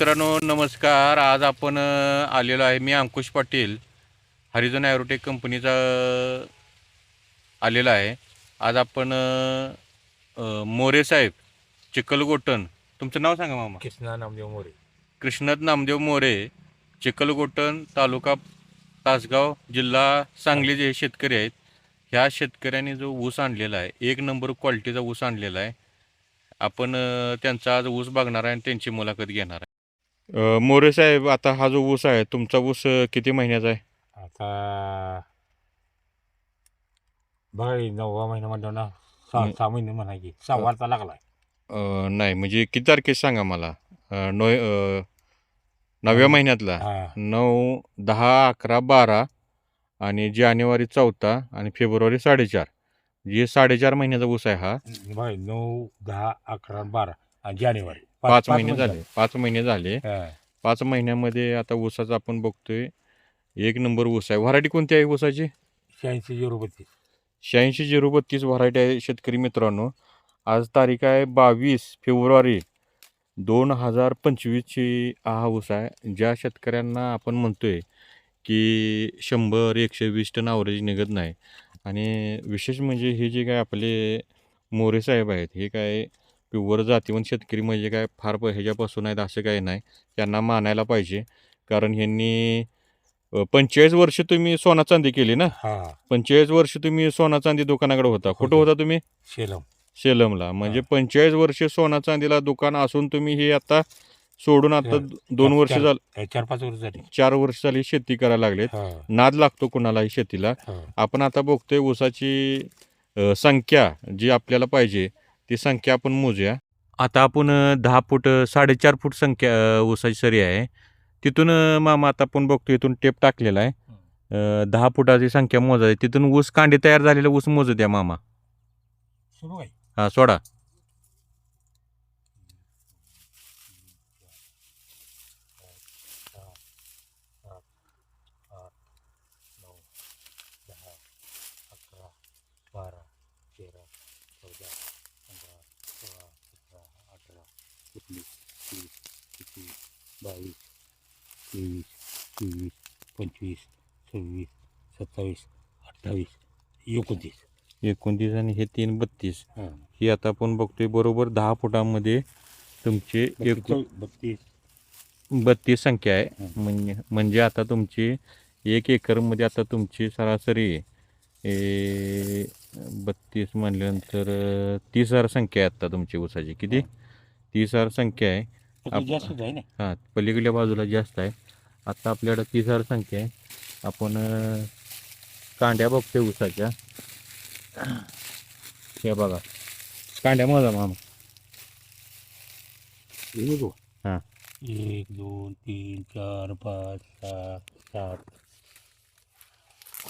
मित्रांनो नमस्कार. आज आपण आलेलो आहे मी अंकुश पाटील हरिजन ॲरोटेक कंपनीचा आलेला आहे. आज आपण मोरे साहेब चिखलगोटन तुमचं नाव सांगा मामा. कृष्णा नामदेव मोरे. कृष्णात नामदेव मोरे चिखलगोटन तालुका तासगाव जिल्हा सांगली जे शेतकरी आहेत ह्या शेतकऱ्यांनी जो ऊस आणलेला आहे एक नंबर क्वालिटीचा ऊस आणलेला आहे. आपण त्यांचा आज ऊस बघणार आहे आणि त्यांची मुलाखत घेणार आहे. अ, मोरे साहेब आता हा जो ऊस आहे तुमचा ऊस अ, किती महिन्याचा आहे? आता बघा नववा महिना म्हणतो ना सहा. सहा महिने म्हणायची सहा वारता लागलाय. अ, नाही म्हणजे किती तारखेस सांगा मला? अ, नो अ, नवव्या महिन्यातला. हा. नऊ दहा अकरा बारा आणि जानेवारी चौथा आणि फेब्रुवारी साडेचार. जे साडेचार महिन्याचा ऊस आहे हा. बघा नऊ दहा अकरा बारा आणि जानेवारी. पाच महिने झाले. पाच महिने झाले. पाच महिन्यामध्ये आता ऊसाचा आपण बघतोय. एक नंबर ऊस आहे. व्हरायटी कोणती आहे ऊसाची? शहाऐंशी झिरो बत्तीस. शहाऐंशी झिरो बत्तीस व्हरायटी आहे शेतकरी मित्रांनो. आज तारीख आहे बावीस फेब्रुवारी दोन हजार पंचवीसची हा ऊस आहे. ज्या शेतकऱ्यांना आपण म्हणतोय की शंभर एकशे वीस टन ॲव्हरेज निघत नाही. आणि विशेष म्हणजे हे जे काय आपले मोरे साहेब आहेत हे काय प्युअर जातीवंत शेतकरी म्हणजे काय फार ह्याच्यापासून आहेत असं काही नाही. त्यांना मानायला पाहिजे. कारण ह्यांनी पंचेचाळीस वर्ष तुम्ही सोना चांदी केली ना? पंचेचाळीस वर्ष तुम्ही सोना चांदी दुकानाकडे होता. कुठं होतो. तुम्ही? शेलम. सेलमला म्हणजे पंचेचाळीस वर्ष सोना चांदीला दुकान असून तुम्ही हे आता सोडून आता दोन वर्ष झालं चार पाच वर्ष झाली. चार वर्ष झाली शेती करायला लागलेत. नाद लागतो कुणालाही शेतीला. आपण आता बघतोय ऊसाची संख्या जी आपल्याला पाहिजे ती संख्या आपण मोजूया. आता आपण दहा फूट साडेचार फूट संख्या ऊसाची सरी आहे. तिथून मामा आता आपण बघतो इथून टेप टाकलेला आहे. दहा फुटाची संख्या मोजायची तिथून ऊस कांडे तयार झालेला ऊस मोजू द्या मामा. हा सोडा. बारा एकवीस बावीस तेवीस चोवीस पंचवीस सव्वीस सत्तावीस अठ्ठावीस एकोणतीस. एकोणतीस आणि हे तीन बत्तीस. हां. ही आता आपण बघतोय बरोबर दहा फुटामध्ये तुमचे एकूण बत्तीस. बत्तीस संख्या आहे. म्हणजे म्हणजे आता तुमची एक एकरमध्ये आता तुमची सरासरी ए, बत्तीस म्हणल्यानंतर तीस हजार संख्या आहे आता तुमची ऊसाची. किती. तीस हजार संख्या आहे. आप- जास्त आहे ना. हां पलीकडल्या बाजूला जास्त आहे. आता आपल्याकडं तीस हजार संख्या आहे. आपण अं, कांड्या बघतोय ऊसाच्या हे बघा. कांड्या माझा मामा. हे. हां. एक दोन तीन चार पाच सहा सात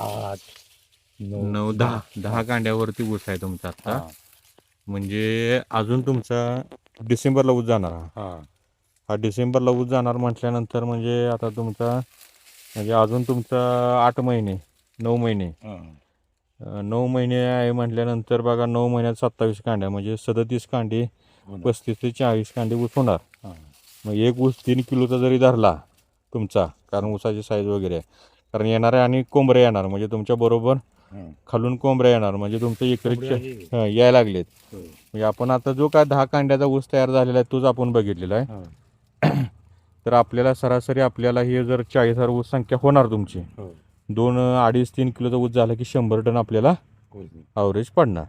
आठ नऊ दहा. दहा. कांड्यावरती ऊस आहे तुमचा आता. हा. म्हणजे अजून तुमचा डिसेंबरला ऊस जाणार हा हा. हा डिसेंबरला ऊस जाणार म्हटल्यानंतर म्हणजे आता तुमचा म्हणजे अजून तुमचा आठ महिने नऊ महिने नऊ महिने आहे म्हटल्यानंतर बघा नऊ महिन्यात सत्तावीस कांड्या म्हणजे सदतीस कांडी. पस्तीस ते चाळीस कांडी ऊस होणार. मग एक ऊस तीन किलोचा जरी धरला तुमचा कारण ऊसाची साईज वगैरे आहे कारण येणाऱ्या आणि कोंबऱ्या येणार म्हणजे तुमच्या बरोबर. खालून कोंबऱ्या येणार म्हणजे कोंबडी इकडे यायला लागलेत हो. म्हणजे आपण आता जो काय दहा कांड्याचा ऊस तयार झालेला आहे तोच आपण बघितलेला आहे. तर आपल्याला सरासरी आपल्याला हे जर चाळीस हजार ऊस संख्या होणार तुमची हो. दोन अडीच तीन किलोचा ऊस झाला की शंभर टन आपल्याला. ॲव्हरेज पडणार